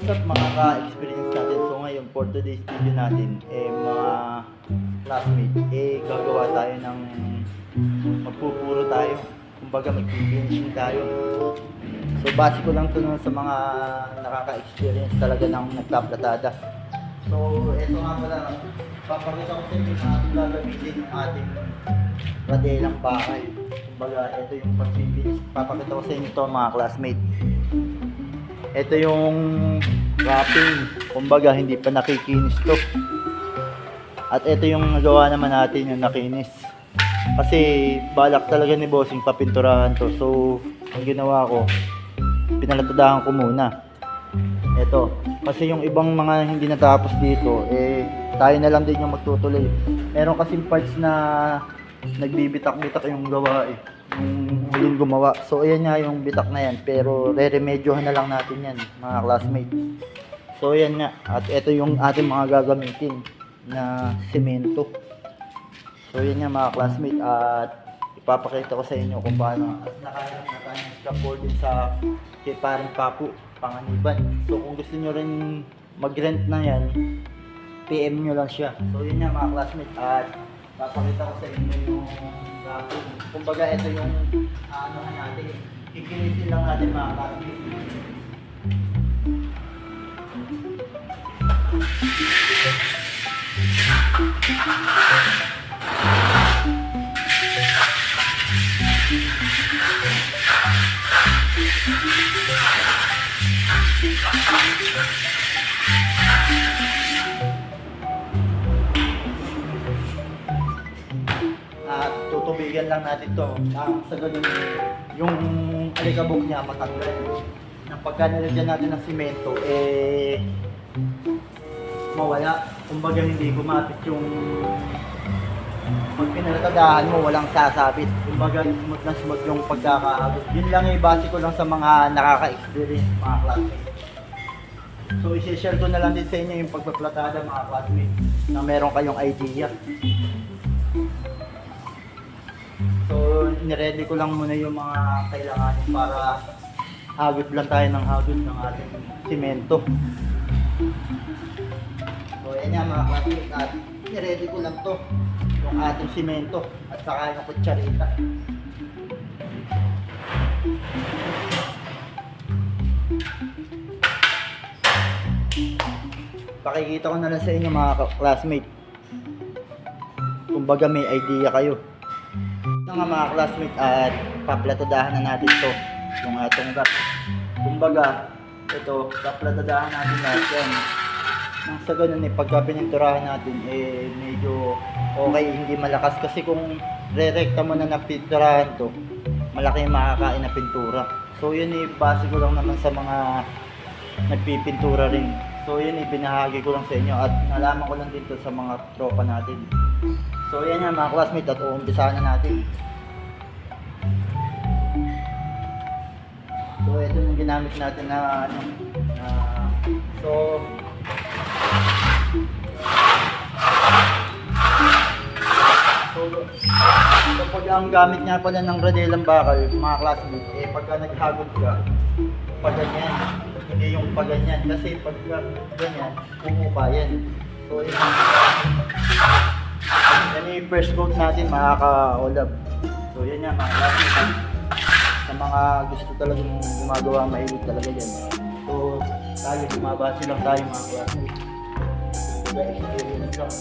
what's up mga ka-experience natin? So ngayon, for today's video natin, eh mga classmate, eh gagawa tayo ng magpupuro tayo. Kumbaga magpipinishing tayo. So base ko lang to sa mga nakaka-experience talaga ng nagplaplatada. So ito nga pala, papakita ko sa inyo na gagamitin yung ating radelang bakal. Kumbaga ito yung pagpipinish. Papakita ko sa inyo to mga classmate. Ito yung wrapping. Kumbaga, hindi pa nakikinis to. At ito yung nagawa naman natin yung nakinis. Kasi balak talaga ni bossing papinturahan to. So, ang ginawa ko, pinalatadahan ko muna. Ito. Kasi yung ibang mga hindi natapos dito, eh, tayo na lang din yung magtutuloy. Meron kasing parts na nagbibitak-bitak yung gawa eh. Yung huling gumawa. So, ayan nga yung bitak na yan. Pero, re-remedyohan na lang natin yan, mga classmates. So, ayan nga. At ito yung ating mga gagamitin na semento. So, yun nga mga classmates. At ipapakita ko sa inyo kung paano. Nakahanap na tayo ng scaffolding sa kay paring Papu, Panganiban. So, kung gusto nyo rin mag-rent na yan, PM nyo lang siya. So, yun nga mga classmates. At papakita ko sa inyo yung gagawin. Kumbaga, ito yung ano natin. Kikinisin lang natin mga classmates. at tutubigan lang natin to. Nang sa ganun yung alikabok niya matanggal. Nang pagka nilagyan natin ng simento eh mawala. Kumbaga hindi kumapit yung pag pinalagadahan mo walang sasabit. Kumbaga smooth na smooth yung pagkakaabot. Yun lang eh base ko lang sa mga nakaka-experience mga classmates. So isi-share ko na lang din sa inyo yung pagpaplatada mga classmates na meron kayong idea So, niready ko lang muna yung mga kailanganin para hagod lang tayo ng hagod ng ating simento. So, yan yan mga classmates at niready ko lang to yung ating simento at saka yung kutsarita. Pakikita ko na lang sa inyo mga ka- classmate. Kumbaga may idea kayo. Nga mga classmate at paplatadahan na natin to yung atong gap. Kumbaga, ito, paplatadahan natin lahat yan. Nang sa ganun eh, pagka pininturahan natin, eh, medyo okay, hindi malakas. Kasi kung re-recta mo na na pinturahan to, malaki yung makakain na pintura. So yun eh, base ko lang naman sa mga nagpipintura rin. So yun eh, binahagi ko lang sa inyo at nalaman ko lang dito sa mga tropa natin. So yan nga mga classmates at uumpisahan na natin. So ito yung ginamit natin na ano na so So, kapag ang gamit nga pala ng radelang bakal, mga classmates, eh pagka naghagod ka, pag hindi yung pag ganyan. Kasi pag ganyan, pumupa yan. So, yun yan yung first coat natin mga ka-olab. So yan yan mga classmates. Sa mga gusto talagang gumagawa mahilig talaga yan. So tayo bumabase lang tayo mga classmates. Kumbaga experience lang.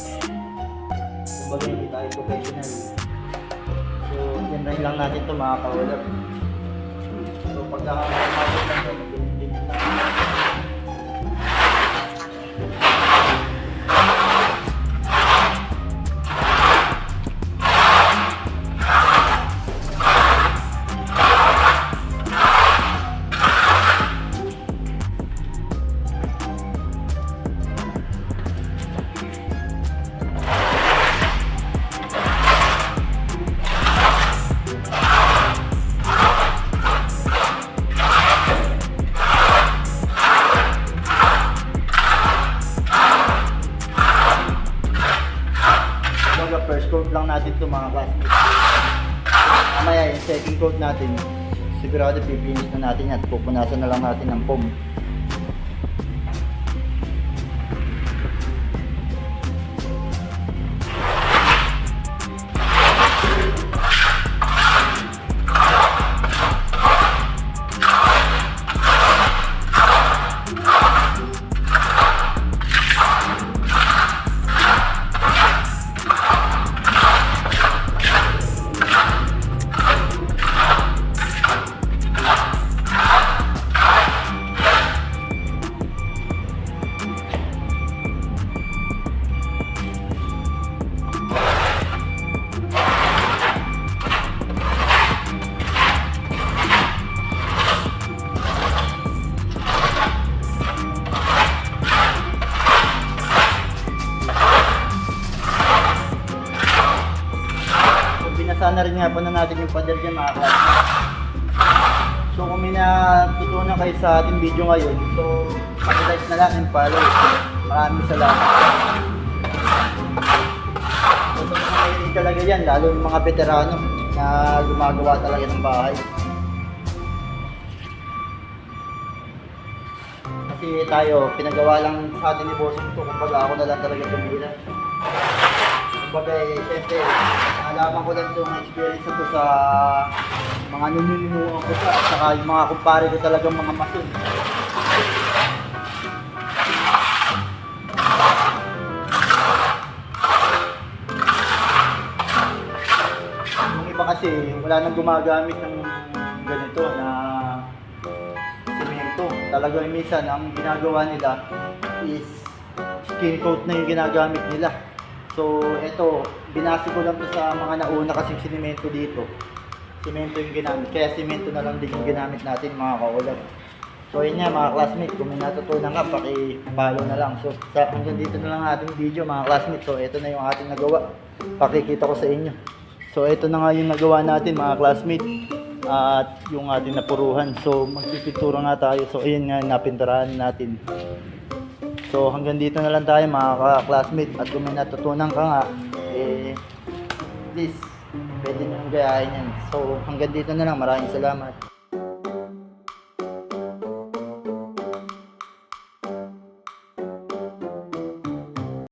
Kumbaga hindi tayo professional. So rin lang natin ito mga ka-olab. So pagka kumabot lang tayo, din lang. Coat lang natin ito mga classmates. Mamaya yung second coat natin, sigurado pipinish na natin at pupunasan na lang natin ng foam. Na rin nga po na natin yung pader dyan mga. So kung may natutunan kayo sa ating video ngayon, so pag-like na lang and follow. Maraming salamat. So sa mga mahilig talaga yan, lalo yung mga veterano na gumagawa talaga ng bahay. Kasi tayo, pinagawa lang sa atin ni Bossing to, kumbaga ako na lang talaga tumira. Kumbaga eh, syempre, nalaman ko lang itong experience na to sa mga nuninunuan ko at saka yung mga kumpare ko talagang mga masun. Yung iba kasi, wala nang gumagamit ng ganito na simento. Talagang minsan, ang ginagawa nila is skin coat na yung ginagamit nila. So, ito, binasi ko lang to sa mga nauna kasing sinimento dito. Simento yung ginamit. Kaya simento na lang din yung ginamit natin mga kaulad. So, yun nga mga classmates, kung may natutunan ka, paki-follow na lang. So, sa, hanggang dito na lang ang ating video mga classmates. So, ito na yung ating nagawa. Pakikita ko sa inyo. So, ito na nga yung nagawa natin mga classmates. At yung ating napuruhan. So, magpipintura nga tayo. So, ayun nga, napinturahan natin. So hanggang dito na lang tayo mga classmates at kung may natutunan ka nga, eh, please, pwede nyo gayahin yan. So hanggang dito na lang, maraming salamat.